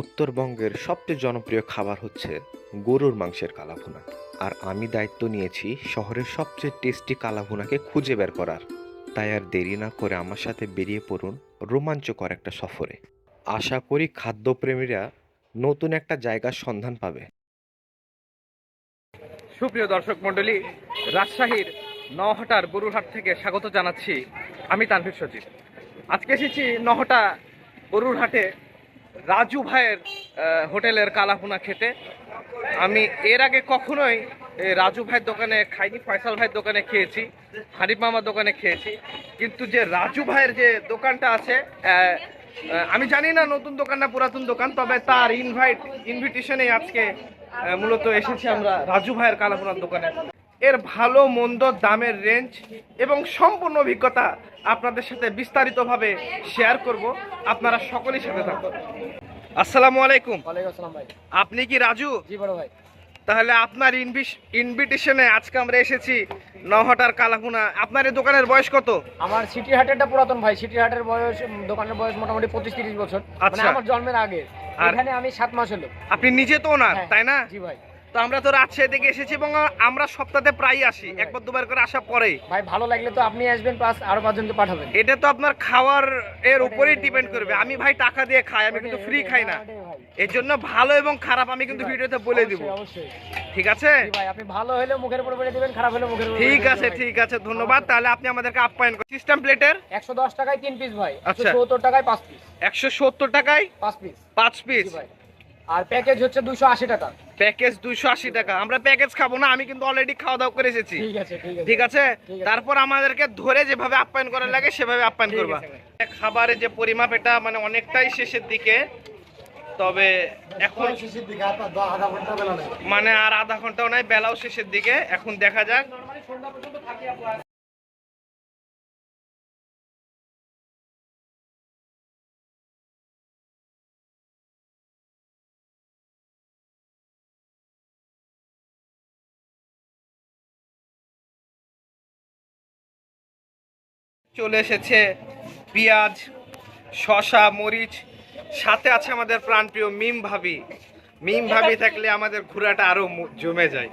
উত্তরবঙ্গের সবচেয়ে জনপ্রিয় খাবার হচ্ছে গরুর মাংসের কালাভুনা। আর আমি দায়িত্ব নিয়েছি শহরের সবচেয়ে টেস্টি কালাভুনাকে খুঁজে বের করার। তাই আর দেরি না করে আমার সাথে বেরিয়ে পড়ুন রোমাঞ্চকর একটা সফরে। আশা করি খাদ্যপ্রেমীরা নতুন একটা জায়গার সন্ধান পাবে। সুপ্রিয় দর্শক মণ্ডলী, রাজশাহীর নহাটার গরুরহাট থেকে স্বাগত জানাচ্ছি আমি তানভীর সচিব আজকে এসেছি নহটা গরুরহাটে রাজু ভাইয়ের হোটেলের কালাভুনা খেতে। আমি এর আগে কখনোই রাজু ভাইয়ের দোকানে খাইনি, ফয়সাল ভাইয়ের দোকানে খেয়েছি, হানিফ মামার দোকানে খেয়েছি। কিন্তু যে রাজু ভাইয়ের যে দোকানটা আছে আমি জানি না নতুন দোকান না পুরাতন দোকান, তবে তার ইনভাইট ইনভিটেশনে আজকে মূলত এসেছি আমরা রাজু ভাইয়ের কালাপুরার দোকানে। এর ভালো মন্দ দামের রেঞ্জ এবং সম্পূর্ণ অভিজ্ঞতা আপনাদের সাথে বিস্তারিতভাবে শেয়ার করব। আপনারা সকলেই সাথে থাকুন। আসসালামু আলাইকুম। ভাই। আপনি কি রাজু? জি বড় ভাই। তাহলে আপনার ইনভিটেশনে আজকে আমরা এসেছি নহাটার কালাপুনা আপনার এই দোকানের বয়স কত? আমার সিটি হাটেরটা পুরাতন ভাই। সিটি হাটের বয়স দোকানের বয়স মোটামুটি পঁচিশ তিরিশ বছর। মানে আচ্ছা। আমার জন্মের আগে। আর- এখানে আমি সাত মাস হলো। আপনি নিজে তো ওনার হ্যাঁ, তাই না? জি ভাই। তো আমরা তো রাজশাহী থেকে এসেছি এবং আমরা সপ্তাহে প্রায় আসি। একবার দুবার করে আসা পরেই ভাই ভালো লাগলে তো আপনি আসবেন প্লাস আরও পাঁচজনকে পাঠাবেন। এটা তো আপনার খাওয়ার এর উপরেই ডিপেন্ড করবে। আমি ভাই টাকা দিয়ে খাই আমি কিন্তু ফ্রি খাই না। এর জন্য ভালো এবং খারাপ আমি কিন্তু ভিডিওতে বলে দিব। ঠিক আছে? ভাই আপনি ভালো হলে মুখের উপর বলে দিবেন খারাপ হলে মুখের উপর ঠিক আছে ঠিক আছে ধন্যবাদ। তাহলে আপনি আমাদেরকে আপ্যায়ন করুন। সিস্টেম প্লেটের একশো দশ টাকায় তিন পিস ভাই আচ্ছা। একশো সত্তর টাকায় পাঁচ পিস একশো সত্তর টাকায় পাঁচ পিস পাঁচ জি পিস ভাই। আর প্যাকেজ হচ্ছে দুশো আশি টাকা। প্যাকেজ দুইশো আশি টাকা। আমরা প্যাকেজ খাব না আমি কিন্তু অলরেডি খাওয়া দাওয়া করে এসেছি। ঠিক আছে ঠিক আছে। ঠিক আছে? তারপর আমাদেরকে ধরে যেভাবে আপ্যায়ন করার লাগে সেভাবে আপ্যায়ন করবা। খাবারের যে পরিমাপ এটা মানে অনেকটাই শেষের দিকে। তবে এখন মানে আর আধা ঘন্টাও নাই বেলাও শেষের দিকে। এখন দেখা যাক। চলে এসেছে। পেঁয়াজ শসা মরিচ সাথে আছে আমাদের প্রাণপ্রিয় মিম ভাবি। মিম ভাবি থাকলে আমাদের ঘোরাটা আরও জমে যায়।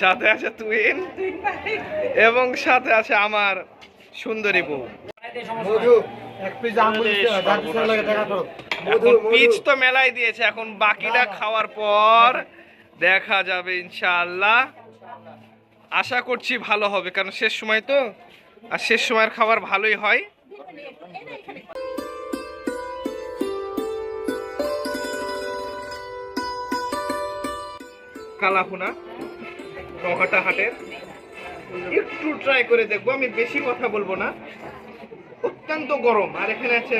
সাথে আছে তুইন এবং সাথে আছে আমার সুন্দরী বউ। পিচ তো মেলাই দিয়েছে এখন বাকিটা খাওয়ার পর দেখা যাবে ইনশাআল্লাহ। আশা করছি ভালো হবে, কারণ শেষ সময় তো, আর শেষ সময়ের খাবার ভালোই হয়। কালাপুনা নহাটা হাটের। একটু ট্রাই করে দেখব, আমি বেশি কথা বলব না। অত্যন্ত গরম, আর এখানে আছে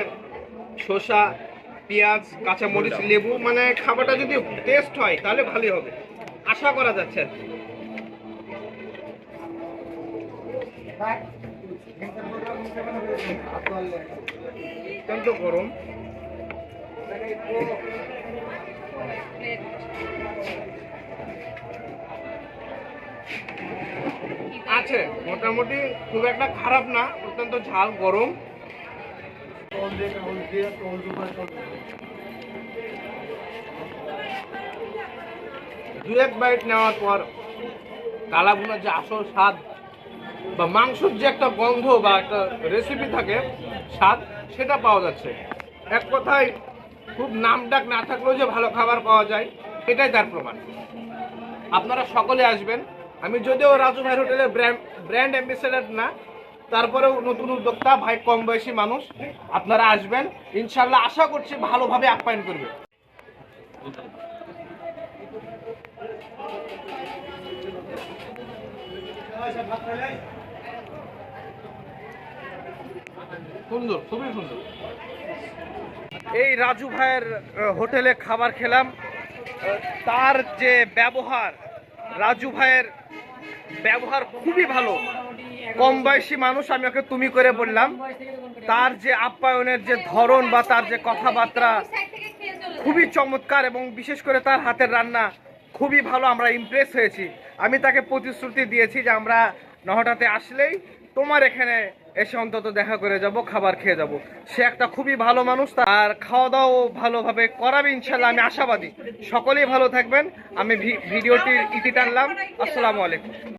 শসা পেঁয়াজ কাঁচা মরিচ লেবু মানে খাবারটা যদি টেস্ট হয় তাহলে ভালোই হবে। আশা করা যাচ্ছে। অত্যন্ত গরম। আছে মোটামুটি খুব একটা খারাপ না অত্যন্ত ঝাল গরম। দু এক বাইট নেওয়ার পর কালাভুনার যে আসল স্বাদ বা মাংসর যে একটা গন্ধ বা একটা রেসিপি থাকে, স্বাদ, সেটা পাওয়া যাচ্ছে। এক কথায়, খুব নামডাক না থাকলেও যে ভালো খাবার পাওয়া যায়, এটাই তার প্রমাণ। আপনারা সকলে আসবেন। আমি যদিও রাজু ভাই হোটেলের ব্র্যান্ড ব্র্যান্ড অ্যাম্বাসেডার না তারপরেও নতুন উদ্যোক্তা ভাই কম বয়সী মানুষ, আপনারা আসবেন। ইনশাল্লাহ আশা করছি ভালোভাবে আপ্যায়ন করবে। সুন্দর, খুবই সুন্দর। এই রাজু ভাইয়ের হোটেলে খাবার খেলাম। তার যে ব্যবহার, রাজু ভাইয়ের ব্যবহার খুবই ভালো। কম বয়সী মানুষ, আমি ওকে তুমি করে বললাম, তার যে আপ্যায়নের যে ধরন বা তার যে কথাবার্তা খুবই চমৎকার এবং বিশেষ করে তার হাতের রান্না খুবই ভালো, আমরা ইমপ্রেস হয়েছি। আমি তাকে প্রতিশ্রুতি দিয়েছি যে আমরা নহটাতে আসলেই তোমার এখানে এসে অন্তত দেখা করে যাব, খাবার খেয়ে যাব। সে একটা খুবই ভালো মানুষ আর খাওয়া দাওয়াও ভালোভাবে করাবে ইনশাল্লাহ আমি আশাবাদী। সকলেই ভালো থাকবেন, আমি ভিডিওটির ইতি টানলাম, আসসালামু আলাইকুম।